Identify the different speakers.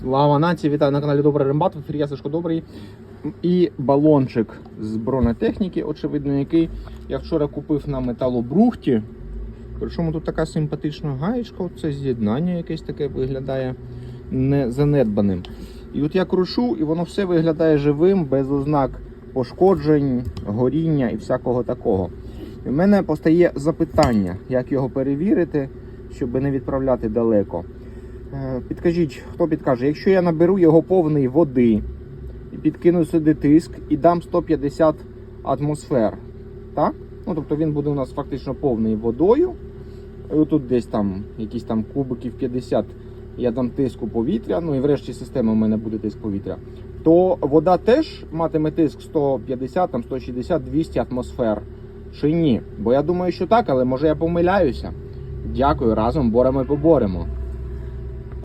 Speaker 1: Слава нації, вітаю на каналі Добрий Рембат, в ефірі я Сашко Добрий. І балончик з бронетехніки, очевидно, який я вчора купив на металобрухті. Причому тут така симпатична гаєчка, це з'єднання якесь таке виглядає не занедбаним. І от я крушу, і воно все виглядає живим, без ознак пошкоджень, горіння і всякого такого. І в мене постає запитання, як його перевірити, щоб не відправляти далеко. Е, Підкажіть, хто підкаже, якщо я наберу його повний води і підкину сюди тиск і дам 150 атмосфер, так? Ну, тобто він буде у нас фактично повний водою. І отут десь там якісь там кубиків 50 я дам тиску повітря, ну і врешті система в мене буде тиск повітря. То вода теж матиме тиск 150, там 160, 200 атмосфер. Чи ні? Бо я думаю, що так, але може я помиляюся. Дякую, разом боремо і поборемо.